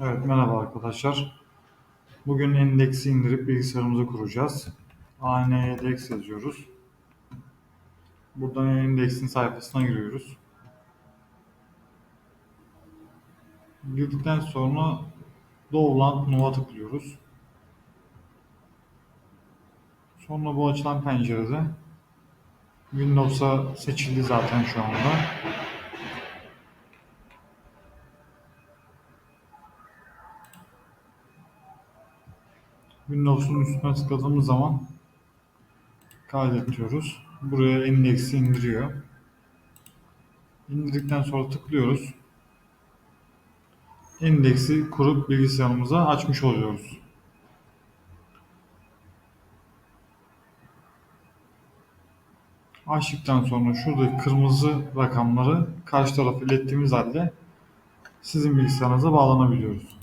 Evet, merhaba arkadaşlar. Bugün endeksi indirip bilgisayarımızı kuracağız. ANEDEX yazıyoruz. Buradan endeksin sayfasına giriyoruz. Girdikten sonra Dovland Nova tıklıyoruz. Sonra bu açılan pencerede Windows'a seçildi zaten şu anda. Windows'un üstüne tıkladığımız zaman kaydet diyoruz. Buraya endeksi indiriyor. İndirdikten sonra tıklıyoruz. Endeksi kurup bilgisayarımıza açmış oluyoruz. Açtıktan sonra şuradaki kırmızı rakamları karşı tarafa ilettiğimiz halde sizin bilgisayarınıza bağlanabiliyoruz.